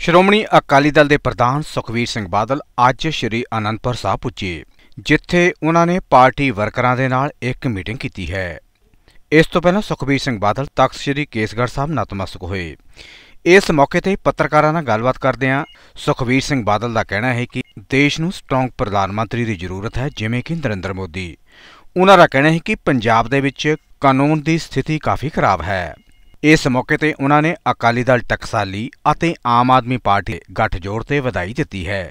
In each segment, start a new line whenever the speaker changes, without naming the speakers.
ਸ਼੍ਰੋਮਣੀ ਅਕਾਲੀ ਦਲ ਦੇ ਪ੍ਰਧਾਨ ਸੁਖਵੀਰ ਸਿੰਘ ਬਾਦਲ ਅੱਜ ਸ਼੍ਰੀ ਅਨੰਦਪੁਰ ਸਾਹਿਬ ਪੁੱਜੇ, ਜਿੱਥੇ ਉਹਨਾਂ ਨੇ ਪਾਰਟੀ ਵਰਕਰਾਂ ਦੇ ਨਾਲ ਇੱਕ ਮੀਟਿੰਗ ਕੀਤੀ ਹੈ। ਇਸ ਤੋਂ ਪਹਿਲਾਂ ਸੁਖਬੀਰ ਸਿੰਘ ਬਾਦਲ ਤਖਤ ਸ਼੍ਰੀ ਕੇਸਗੜ੍ਹ ਸਾਹਿਬ ਨਤਮਸਤਕ ਹੋਏ। ਇਸ ਮੌਕੇ ਤੇ ਪੱਤਰਕਾਰਾਂ ਨਾਲ ਗੱਲਬਾਤ ਕਰਦਿਆਂ ਸੁਖਵੀਰ ਸਿੰਘ ਬਾਦਲ ਦਾ ਕਹਿਣਾ ਹੈ ਕਿ ਦੇਸ਼ ਨੂੰ ਸਟਰੋਂਗ ਪ੍ਰਧਾਨ ਮੰਤਰੀ ਦੀ ਜ਼ਰੂਰਤ ਹੈ, ਜਿਵੇਂ ਕਿ ਨਰਿੰਦਰ ਮੋਦੀ। ਉਹਨਾਂ ਦਾ ਕਹਿਣਾ ਹੈ ਕਿ ਪੰਜਾਬ ਦੇ ਵਿੱਚ ਕਾਨੂੰਨ ਦੀ ਸਥਿਤੀ ਕਾਫੀ ਖਰਾਬ ਹੈ। ਇਸ ਮੌਕੇ ਤੇ ਉਹਨਾਂ ਨੇ ਅਕਾਲੀ ਦਲ ਟਕਸਾਲੀ ਅਤੇ ਆਮ ਆਦਮੀ ਪਾਰਟੀ ਦੇ ਗੱਠਜੋੜ ਤੇ ਵਧਾਈ ਦਿੱਤੀ ਹੈ।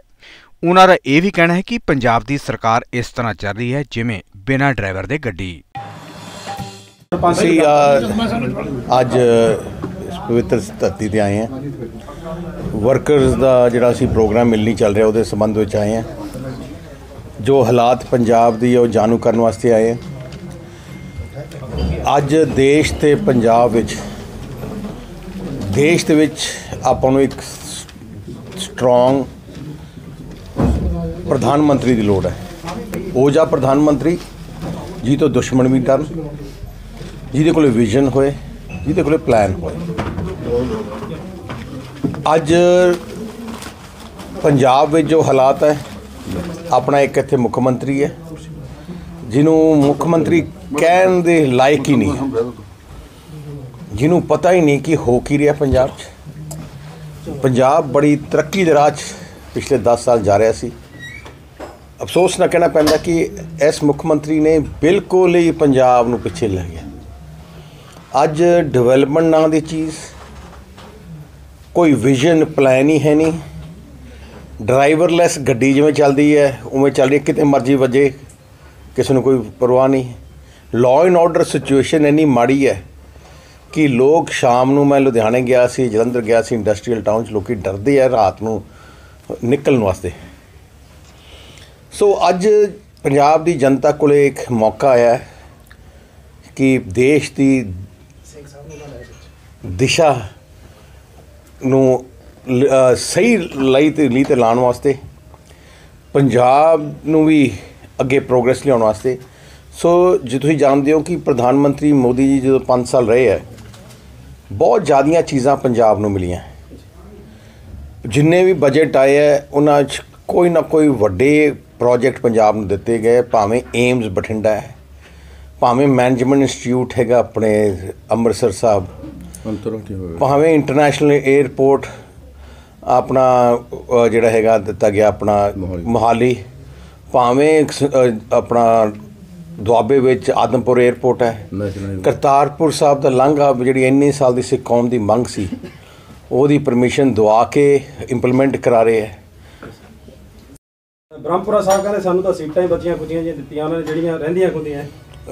ਉਹਨਾਂ ਦਾ ਇਹ ਵੀ ਕਹਿਣਾ ਹੈ ਕਿ ਪੰਜਾਬ ਦੀ ਸਰਕਾਰ ਇਸ ਤਰ੍ਹਾਂ ਚੱਲ ਰਹੀ ਹੈ ਜਿਵੇਂ ਬਿਨਾਂ ਡਰਾਈਵਰ ਦੇ ਗੱਡੀ।
ਅਸੀਂ ਅੱਜ ਪਵਿੱਤਰ ਧਰਤੀ ਤੇ ਆਏ ਹਾਂ। ਵਰਕਰਸ ਦਾ ਜਿਹੜਾ ਅਸੀਂ ਪ੍ਰੋਗਰਾਮ ਮਿਲਣੀ ਚੱਲ ਰਿਹਾ ਉਹਦੇ ਸੰਬੰਧ ਵਿੱਚ ਆਏ ਹਾਂ। ਜੋ ਹਾਲਾਤ ਪੰਜਾਬ ਦੀ ਉਹ ਜਾਣੂ ਕਰਨ ਵਾਸਤੇ ਆਏ ਹਾਂ। ਅੱਜ ਦੇਸ਼ ਤੇ ਪੰਜਾਬ ਵਿੱਚ ਦੇਸ਼ ਦੇ ਵਿੱਚ ਆਪਾਂ ਨੂੰ ਇੱਕ ਸਟਰੋਂਗ ਪ੍ਰਧਾਨ ਮੰਤਰੀ ਦੀ ਲੋੜ ਹੈ। ਉਹ ਜਿਹਾ ਪ੍ਰਧਾਨ ਮੰਤਰੀ ਜੀ ਤੋਂ ਦੁਸ਼ਮਣ ਵੀ ਡਰਨ, ਜਿਹਦੇ ਕੋਲੇ ਵਿਜ਼ਨ ਹੋਏ, ਜਿਹਦੇ ਕੋਲੇ ਪਲਾਨ ਹੋਏ। ਅੱਜ ਪੰਜਾਬ ਵਿੱਚ ਜੋ ਹਾਲਾਤ ਹੈ, ਆਪਣਾ ਇੱਕ ਇੱਥੇ ਮੁੱਖ ਮੰਤਰੀ ਹੈ, ਜਿਹਨੂੰ ਮੁੱਖ ਮੰਤਰੀ ਕਹਿਣ ਦੇ ਲਾਇਕ ਹੀ ਨਹੀਂ ਹੈ। ਜਿਹਨੂੰ ਪਤਾ ਹੀ ਨਹੀਂ ਕਿ ਹੋ ਕੀ ਰਿਹਾ ਪੰਜਾਬ 'ਚ। ਪੰਜਾਬ ਬੜੀ ਤਰੱਕੀ ਦੇ ਰਾਹ 'ਚ ਪਿਛਲੇ 10 ਸਾਲ ਜਾ ਰਿਹਾ ਸੀ। ਅਫਸੋਸ ਨਾ ਕਹਿਣਾ ਪੈਂਦਾ ਕਿ ਇਸ ਮੁੱਖ ਮੰਤਰੀ ਨੇ ਬਿਲਕੁਲ ਹੀ ਪੰਜਾਬ ਨੂੰ ਪਿੱਛੇ ਲੈ ਗਿਆ ਅੱਜ ਡਿਵੈਲਪਮੈਂਟ ਨਾਂ ਦੀ ਚੀਜ਼, ਕੋਈ ਵਿਜ਼ਨ ਪਲਾਨ ਹੀ ਹੈ ਨਹੀਂ। ਡਰਾਈਵਰਲੈਸ ਗੱਡੀ ਜਿਵੇਂ ਚੱਲਦੀ ਹੈ, ਉਵੇਂ ਚੱਲ ਰਹੀ ਕਿਤੇ ਮਰਜ਼ੀ ਵਜੇ, ਕਿਸੇ ਨੂੰ ਕੋਈ ਪਰਵਾਹ ਨਹੀਂ। ਲਾਅ ਐਂਡ ਆਰਡਰ ਸਿਚੁਏਸ਼ਨ ਇੰਨੀ ਮਾੜੀ ਹੈ ਕਿ ਲੋਕ ਸ਼ਾਮ ਨੂੰ ਮੈਂ ਲੁਧਿਆਣੇ ਗਿਆ ਸੀ, ਜਲੰਧਰ ਗਿਆ ਸੀ ਇੰਡਸਟਰੀਅਲ ਟਾਊਨ 'ਚ ਲੋਕੀ ਡਰਦੇ ਆ ਰਾਤ ਨੂੰ ਨਿਕਲਣ ਵਾਸਤੇ। ਸੋ ਅੱਜ ਪੰਜਾਬ ਦੀ ਜਨਤਾ ਕੋਲੇ ਇੱਕ ਮੌਕਾ ਆਇਆ ਕਿ ਦੇਸ਼ ਦੀ ਦਿਸ਼ਾ ਨੂੰ ਸਹੀ ਲਈ ਤੇ ਲਈ ਤੇ ਲਾਉਣ ਵਾਸਤੇ, ਪੰਜਾਬ ਨੂੰ ਵੀ ਅੱਗੇ ਪ੍ਰੋਗਰੈਸ ਲਿਆਉਣ ਵਾਸਤੇ। ਸੋ ਜੇ ਤੁਸੀਂ ਜਾਣਦੇ ਹੋ ਕਿ ਪ੍ਰਧਾਨ ਮੰਤਰੀ ਮੋਦੀ ਜੀ ਜਦੋਂ 5 ਸਾਲ ਰਹੇ ਹੈ ਬਹੁਤ ਜ਼ਿਆਦੀਆਂ ਚੀਜ਼ਾਂ ਪੰਜਾਬ ਨੂੰ ਮਿਲੀਆਂ ਜਿੰਨੇ ਵੀ ਬਜਟ ਆਏ ਹੈ ਉਹਨਾਂ 'ਚ ਕੋਈ ਨਾ ਕੋਈ ਵੱਡੇ ਪ੍ਰੋਜੈਕਟ ਪੰਜਾਬ ਨੂੰ ਦਿੱਤੇ ਗਏ ਭਾਵੇਂ ਏਮਸ ਬਠਿੰਡਾ ਹੈ ਭਾਵੇਂ ਮੈਨੇਜਮੈਂਟ ਇੰਸਟੀਚਿਊਟ ਹੈਗਾ ਆਪਣੇ ਅੰਮ੍ਰਿਤਸਰ ਸਾਹਿਬ ਭਾਵੇਂ ਇੰਟਰਨੈਸ਼ਨਲ 에ਅਰਪੋਰਟ ਆਪਣਾ ਜਿਹੜਾ ਹੈਗਾ ਦਿੱਤਾ ਗਿਆ ਆਪਣਾ
ਮੋਹਾਲੀ।
ਭਾਵੇਂ ਆਪਣਾ ਦੁਆਬੇ ਵਿੱਚ ਆਦਮਪੁਰ 에ਅਰਪੋਰਟ ਹੈ। ਕਰਤਾਰਪੁਰ ਸਾਹਿਬ ਦਾ ਲਾਂਘਾ ਜਿਹੜੀ ਇੰਨੇ ਸਾਲ ਦੀ ਸਿੱਖ ਕੌਮ ਦੀ ਮੰਗ ਸੀ ਉਹਦੀ ਪਰਮਿਸ਼ਨ ਦਵਾ ਕੇ ਇੰਪਲੀਮੈਂਟ ਕਰਾ ਰਹੇ ਹੈ।
ਬ੍ਰਹਮਪੁਰਾ ਸਾਹਿਬ ਕਹਿੰਦੇ ਸਾਨੂੰ ਤਾਂ ਸੀਟਾਂ ਹੀ ਬਚੀਆਂ ਕੁਚੀਆਂ ਜਿਹੀਆਂ ਦਿੱਤੀਆਂ ਉਹਨਾਂ ਨੇ ਜਿਹੜੀਆਂ ਰਹਿੰਦੀਆਂ ਹੁੰਦੀਆਂ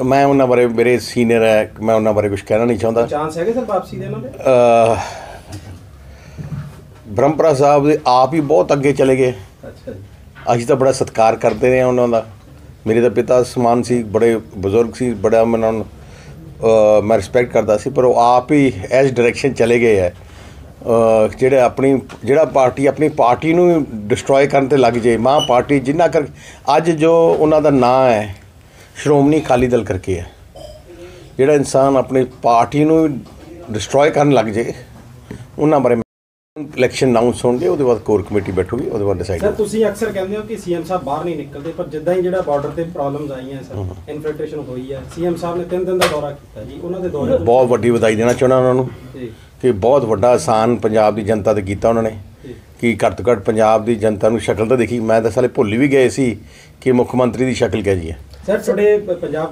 ਮੈਂ ਉਹਨਾਂ ਬਾਰੇ ਮੇਰੇ ਸੀਨੀਅਰ ਹੈ ਮੈਂ ਉਹਨਾਂ ਬਾਰੇ ਕੁਝ ਕਹਿਣਾ ਨਹੀਂ ਚਾਹੁੰਦਾ।
ਚਾਂਸ ਹੈਗੇ ਸਰ ਵਾਪਸੀ ਦੇ ਉਹਨਾਂ ਦੇ?
ਅ, ਬ੍ਰਹਮਪੁਰਾ ਸਾਹਿਬ ਦੇ ਆਪ ਹੀ ਬਹੁਤ ਅੱਗੇ ਚਲੇ ਗਏ।
ਅੱਛਾ ਜੀ।
ਅਸੀਂ ਤਾਂ ਬੜਾ ਸਤਿਕਾਰ ਕਰਦੇ ਰਹੇ ਹਾਂ ਉਹਨਾਂ ਦਾ। ਮੇਰੇ ਤਾਂ ਪਿਤਾ ਸਮਾਨ ਸੀ ਬੜੇ ਬਜ਼ੁਰਗ ਸੀ ਬੜਾ ਮੈਂ ਉਹਨਾਂ ਨੂੰ ਮੈਂ ਰਿਸਪੈਕਟ ਕਰਦਾ ਸੀ ਪਰ ਉਹ ਆਪ ਹੀ ਇਸ ਡਾਇਰੈਕਸ਼ਨ ਚਲੇ ਗਏ ਹੈ। ਅ, ਜਿਹੜੇ ਆਪਣੀ ਜਿਹੜਾ ਪਾਰਟੀ ਆਪਣੀ ਪਾਰਟੀ ਨੂੰ ਡਿਸਟਰੋਏ ਕਰਨ ਤੇ ਲੱਗ ਜੇ ਮਾਂ ਪਾਰਟੀ ਜਿੰਨਾ ਕਰ ਅੱਜ ਜੋ ਉਹਨਾਂ ਦਾ ਨਾਂ ਹੈ ਸ਼੍ਰੋਮਣੀ ਅਕਾਲੀ ਦਲ ਕਰਕੇ ਹੈ। ਜਿਹੜਾ ਇਨਸਾਨ ਆਪਣੀ ਪਾਰਟੀ ਨੂੰ ਡਿਸਟਰੋਏ ਕਰਨ ਲੱਗ ਜੇ ਉਹਨਾਂ ਬਾਰੇ ਇਲੈਕਸ਼ਨ ਅਨਾਉਂਸ ਹੋਣਗੇ ਉਹਦੇ ਬਾਅਦ ਕੋਰ ਕਮੇਟੀ ਬੈਠੂਗੀ ਉਹਦੇ ਬਾਅਦ ਡਿਸਾਈਡ
ਸਰ ਤੁਸੀਂ ਅਕਸਰ ਕਹਿੰਦੇ ਹੋ ਕਿ ਸੀਐਮ ਸਾਹਿਬ ਬਾਹਰ ਨਹੀਂ ਨਿਕਲਦੇ ਪਰ ਜਿੱਦਾਂ ਹੀ ਜਿਹੜਾ ਬਾਰਡਰ ਤੇ ਪ੍ਰੋਬਲਮਸ ਆਈਆਂ ਸਰ ਇਨਫਿਲਟ੍ਰੇਸ਼ਨ ਹੋਈ ਹੈ ਸੀਐਮ ਸਾਹਿਬ ਨੇ 3 ਦਿਨ ਦਾ ਦੌਰਾ ਕੀਤਾ ਜੀ ਉਹਨਾਂ ਦੇ ਦੌਰੇ
ਬਹੁਤ ਵੱਡੀ ਵਧਾਈ ਦੇਣਾ ਚਾਹੁੰਦਾ ਉਹਨਾਂ ਨੂੰ। ਕਿ ਬਹੁਤ ਵੱਡਾ ਆਸਾਨ ਪੰਜਾਬ ਦੀ ਜਨਤਾ ਤੇ ਕੀਤਾ ਉਹਨਾਂ ਨੇ। ਕਿ ਘੱਟ ਘੱਟ ਪੰਜਾਬ ਦੀ ਜਨਤਾ ਨੂੰ ਸ਼ਕਲ ਤਾਂ ਦੇਖੀ। ਮੈਂ ਤਾਂ ਸਾਲੇ ਭੁੱਲ ਵੀ ਗਏ ਸੀ ਕਿ ਮੁੱਖ ਮੰਤਰੀ ਦੀ ਸ਼ਕਲ ਕਿਹ ਜੀ ਹੈ।
ਸਰ ਤੁਹਾਡੇ ਪੰਜਾਬ